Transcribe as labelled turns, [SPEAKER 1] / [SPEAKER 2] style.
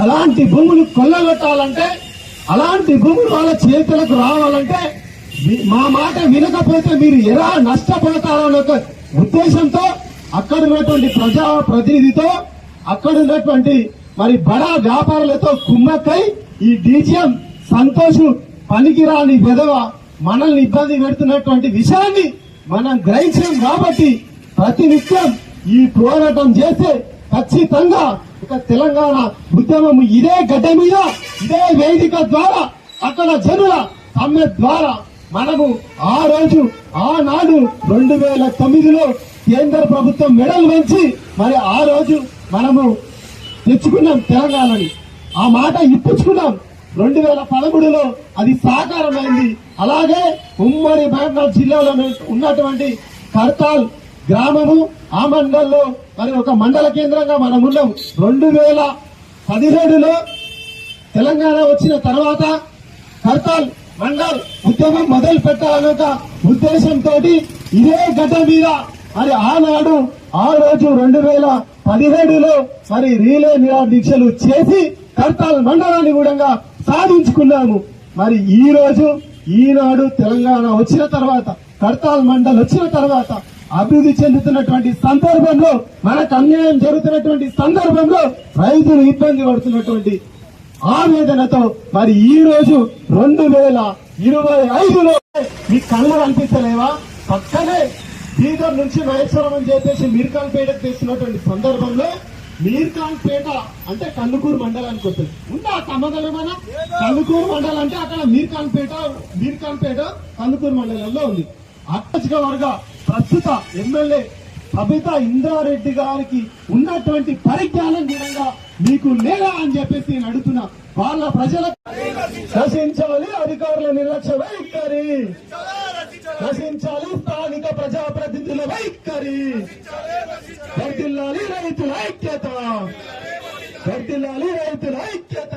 [SPEAKER 1] అలాంటి భూములు కొల్లగొట్టాలంటే అలాంటి భూములు వాళ్ళ చేతులకు రావాలంటే మా మాట వినకపోతే మీరు ఎలా నష్టపడతారనే ఒక ఉద్దేశంతో అక్కడ ఉన్నటువంటి ప్రజా ప్రతినిధితో అక్కడ ఉన్నటువంటి మరి బడా వ్యాపారులతో కుమ్మక్కై ఈ డీజీఎం సంతోష్ పనికిరాని విధవ మనల్ని ఇబ్బంది పెడుతున్నటువంటి విషయాన్ని మనం గ్రహించాం కాబట్టి ప్రతినిత్యం ఈ పోరాటం చేస్తే ఖచ్చితంగా ఒక తెలంగాణ ఉద్యమం ఇదే గడ్డ మీద ఇదే వేదిక ద్వారా అక్కడ జనుల సమ్మె ద్వారా మనము ఆ రోజు ఆనాడు రెండు వేల తొమ్మిదిలో కేంద్ర ప్రభుత్వం మెడలు వంచి మరి ఆ రోజు మనము తెచ్చుకున్నాం తెలంగాణని. ఆ మాట ఇప్పించుకున్నాం. రెండు వేల పదమూడులో అది సాకారమైంది. అలాగే ఉమ్మడి మహబూబాబాద్ జిల్లాలో ఉన్నటువంటి కర్తాల్ గ్రామము ఆ మండల్లో మరి ఒక మండల కేంద్రంగా మనం ఉన్నాం. రెండు వేల పదిహేడులో తెలంగాణ వచ్చిన తర్వాత కర్తాల్ మండల్ ఉద్యమం మొదలు పెట్టాలనే ఒక ఉద్దేశంతో ఇదే గడ్డ మీద మరి ఆనాడు ఆ రోజు రెండు వేల పదిహేడులో మరి రీలే దీక్షలు చేసి కర్తాల్ మండలాన్ని కూడా సాధించుకున్నాము. మరి ఈ రోజు ఈనాడు తెలంగాణ వచ్చిన తర్వాత కర్తాల్ మండల్ వచ్చిన తర్వాత అభివృద్ధి చెందుతున్నటువంటి సందర్భంలో మనకు అన్యాయం జరుగుతున్నటువంటి సందర్భంలో రైతులు ఇబ్బంది పడుతున్నటువంటి ఆవేదనతో మరి ఈ రోజు రెండు వేల ఇరవై ఐదులో మీ కళ్ళు కనిపించలేవా పక్కనే బీదర్ నుంచి మహేశ్వరం అని చెప్పేసి మీర్ఖాన్పేటకు తెచ్చినటువంటి సందర్భంలో మీర్ఖాన్పేట అంటే కందుకూరు మండలానికి వస్తుంది. ఉందా సంబంధం ఏమైనా కందుకూరు మండలం అంటే అక్కడ మీర్ఖాన్పేట మీర్ఖాన్పేట కందుకూరు మండలంలో ఉంది. అక్కచిక వర్గ ప్రస్తుత ఎమ్మెల్యే సబితా ఇంద్రారెడ్డి గారికి ఉన్నటువంటి పరిజ్ఞానం విధంగా మీకు లేదా అని చెప్పేసి నేను అడుగుతున్నా. వాళ్ళ ప్రజలకు నశించాలి అధికారుల నిర్లక్ష్య వైఖరి. నశించాలి స్థానిక ప్రజాప్రతినిధుల వైఖరి. వర్దిల్లాలి రైతుల ఐక్యత. వర్దిల్లాలి రైతుల ఐక్యత.